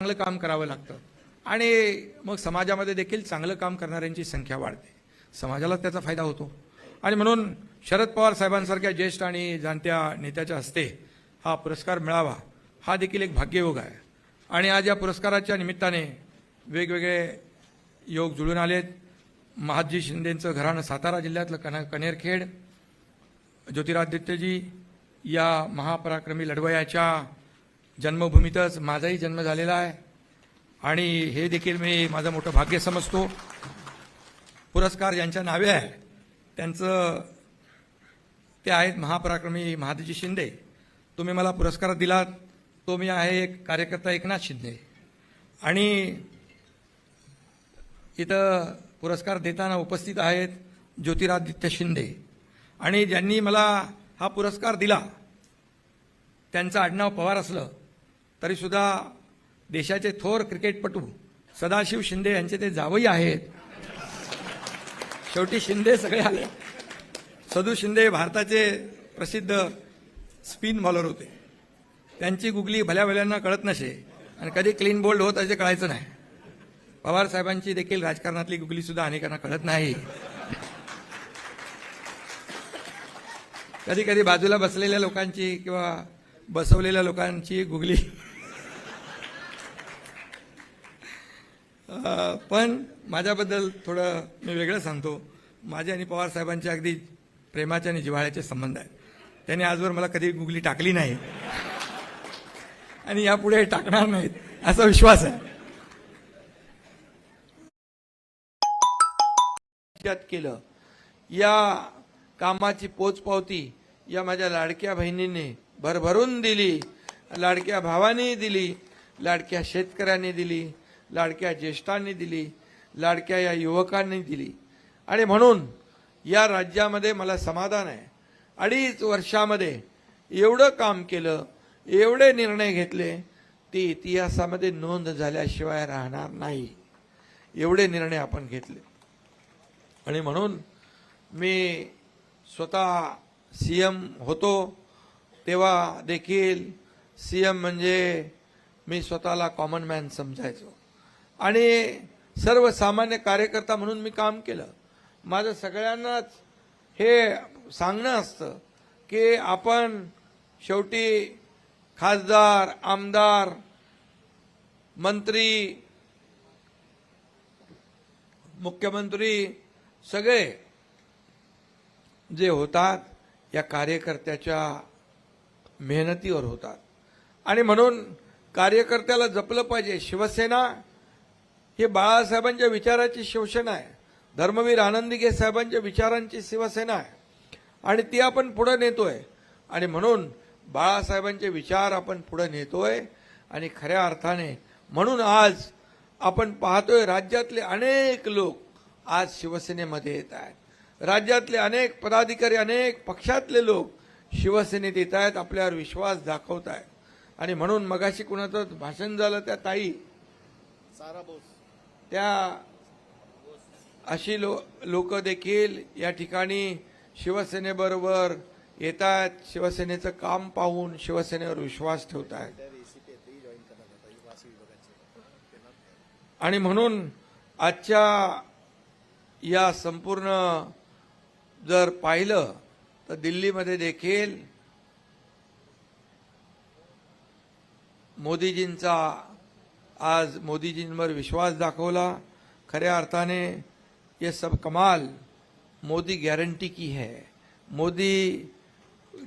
चांगलं काम करावं लागतं. आणि मग समाजामध्ये देखील चांगलं काम करणाऱ्यांची संख्या वाढते. समाजाला त्याचा फायदा होतो. आणि म्हणून शरद पवार साहेबांसारख्या ज्येष्ठ आणि जाणत्या नेत्याच्या हस्ते हा पुरस्कार मिळावा हा देखील एक भाग्ययोग आहे. आणि आज या पुरस्काराच्या निमित्ताने वेगवेगळे योग जुळून आलेत. महादजी शिंदेंचं घराणं सातारा जिल्ह्यातलं कन कनेरखेड. ज्योतिरादित्यजी या महापराक्रमी लढवयाच्या जन्मभूमीतच माझाही जन्म झालेला आहे. आणि हे देखील मी माझं मोठं भाग्य समजतो. पुरस्कार ज्यांच्या नावे आहे त्यांचं ते आहेत महापराक्रमी महादजी शिंदे. तुम्ही मला पुरस्कार दिलात तो मी आहे एक कार्यकर्ता एकनाथ शिंदे. आणि इथं पुरस्कार देताना उपस्थित आहेत ज्योतिरादित्य शिंदे. आणि ज्यांनी मला हा पुरस्कार दिला त्यांचं आडनाव पवार असलं तरीसुद्धा देशाचे थोर क्रिकेटपटू सदाशिव शिंदे यांचे ते जावई आहेत. शेवटी शिंदे सगळे आले. सदू शिंदे भारताचे प्रसिद्ध स्पिन बॉलर होते. त्यांची गुगली भल्या भल्यांना कळत नसे आणि कधी क्लीन बोल्ड होत असे कळायचं नाही. पवार साहेबांची देखील राजकारणातली गुगली सुद्धा अनेकांना कळत नाही. कधी कधी बाजूला बसलेल्या लोकांची किंवा बसवलेल्या लोकांची गुगली पण माझ्याबद्दल थोडं मी वेगळं सांगतो. माझे आणि पवारसाहेबांचे अगदी प्रेमाचे आणि जिव्हाळ्याचे संबंध आहेत. त्यांनी आजवर मला कधी गुगली टाकली नाही. आणि यापुढे टाकणार नाहीत असा विश्वास आहे. केलं. या कामाची पोचपावती या माझ्या लाडक्या बहिणीने भरभरून दिली. लाडक्या भावाने दिली. लाडक्या शेतकऱ्यांनी दिली. लाडक्या ज्येष्ठांनी दिली लाडक्या या युवकांनी दिली. आणि म्हणून या राज्यामध्ये मला समाधान आहे. अडीच वर्षामध्ये एवढं काम केलं एवढे निर्णय घेतले ते इतिहासामध्ये नोंद झाल्याशिवाय राहणार नाही. एवढे निर्णय आपण घेतले. आणि म्हणून मी स्वतः सी एम होतो तेव्हा देखील सी एम म्हणजे मी स्वतःला कॉमन मॅन समजायचो. आणि सर्वसामान्य कार्यकर्ता म्हणून मी काम केलं. माझं सगळ्यांनाच हे सांगणं असतं की आपण शेवटी खासदार आमदार मंत्री मुख्यमंत्री सगळे जे होतात या कार्यकर्त्याच्या मेहनतीवर होतात. आणि म्हणून कार्यकर्त्याला जपलं पाहिजे. शिवसेना हे बाळासाहेबांच्या विचाराची शिवसेना आहे. धर्मवीर आनंदिके साहेबांच्या विचारांची शिवसेना आहे. आणि ती आपण पुढं नेतोय. आणि म्हणून बाळासाहेबांचे विचार आपण पुढे नेतोय. आणि खऱ्या अर्थाने म्हणून आज आपण पाहतोय राज्यातले अनेक लोक आज शिवसेनेमध्ये येत आहेत. राज्यातले अनेक पदाधिकारी अनेक पक्षातले लोक शिवसेनेत येत आहेत आपल्यावर विश्वास दाखवत आहेत. आणि म्हणून मगाशी कुणाचं भाषण झालं त्या ताई. त्या अशी लो लोक देखील या ठिकाणी शिवसेनेबरोबर येत आहेत शिवसेनेचं काम पाहून शिवसेनेवर विश्वास ठेवत आहेत आणि म्हणून आजच्या या संपूर्ण जर पाहिलं तर दिल्लीमध्ये देखील मोदीजींचा आज मोदीजींवर विश्वास दाखवला. खऱ्या अर्थाने ये सब कमाल मोदी गॅरंटी की है. मोदी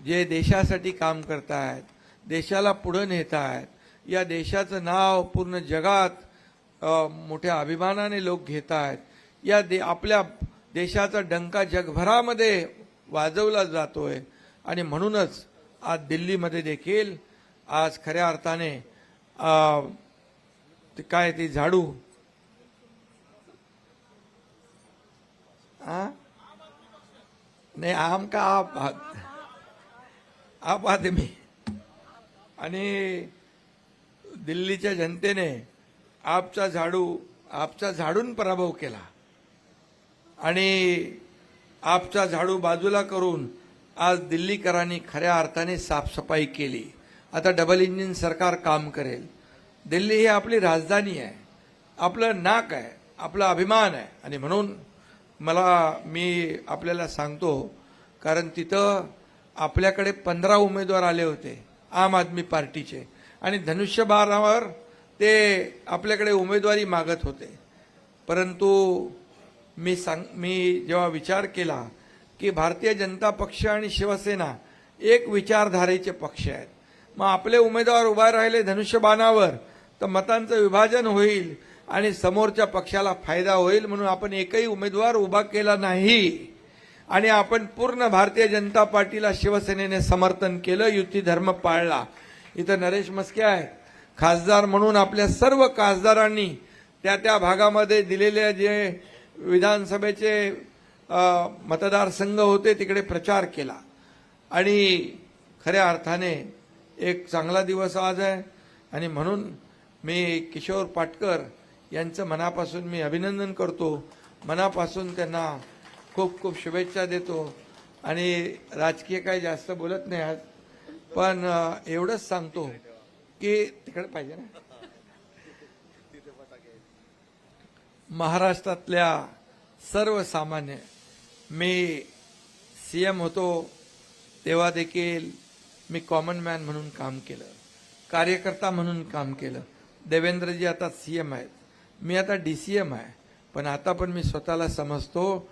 जे देशासाठी काम करतायत देशाला पुढे नेत आहेत या देशाचं नाव पूर्ण जगात मोठ्या अभिमानाने लोक घेत आहेत या दे आपल्या देशाचा डंका जगभरामध्ये वाजवला जातोय. आणि म्हणूनच आज दिल्लीमध्ये देखील आज खऱ्या अर्थाने ते काय ती झाडू? नाही आम का आप आप आदमी आणि दिल्लीच्या जनतेने आपचा झाडू आपचा झाडून पराभव केला. आणि आपचा झाडू बाजूला करून आज दिल्लीकरांनी खऱ्या अर्थाने साफसफाई केली. आता डबल इंजिन सरकार काम करेल. दिल्ली ही आपली राजधानी आहे आपलं नाक आहे आपला अभिमान आहे. आणि म्हणून मला मी आपल्याला सांगतो कारण तिथं आपल्याकडे पंधरा उमेदवार आले होते आम आदमी पार्टीचे. आणि धनुष्यबाणावर ते आपल्याकडे उमेदवारी मागत होते. परंतु मी सांग मी जेव्हा विचार केला की भारतीय जनता पक्ष आणि शिवसेना एक विचारधारेचे पक्ष आहेत. मग आपले उमेदवार उभा राहिले धनुष्यबाणावर तर मतांचं विभाजन होईल आणि समोरच्या पक्षाला फायदा होईल म्हणून आपण एकही उमेदवार उभा केला नाही. आणि आपण पूर्ण भारतीय जनता पार्टीला शिवसेनेने समर्थन केलं युती धर्म पाळला. इथं नरेश मस्के आहे खासदार म्हणून आपल्या सर्व खासदारांनी त्या त्या भागामध्ये दिलेल्या जे विधानसभेचे मतदारसंघ होते तिकडे प्रचार केला. आणि खऱ्या अर्थाने एक चांगला दिवस आज आहे. आणि म्हणून मी किशोर पाटकर यांचं मनापासून मी अभिनंदन करतो. मनापासून त्यांना खूप खूप शुभेच्छा देतो. आणि राजकीय काही जास्त बोलत नाही आज. पण एवढंच सांगतो की तिकडे पाहिजे ना. महाराष्ट्रातल्या सर्वसामान्य मी सी एम होतो तेव्हा देखील मी कॉमन मॅन म्हणून काम केलं. कार्यकर्ता म्हणून काम केलं. देवेंद्रजी आता सी एम आहेत. मी आता डी सी एम आहे. पण आता पण मी स्वतःला समजतो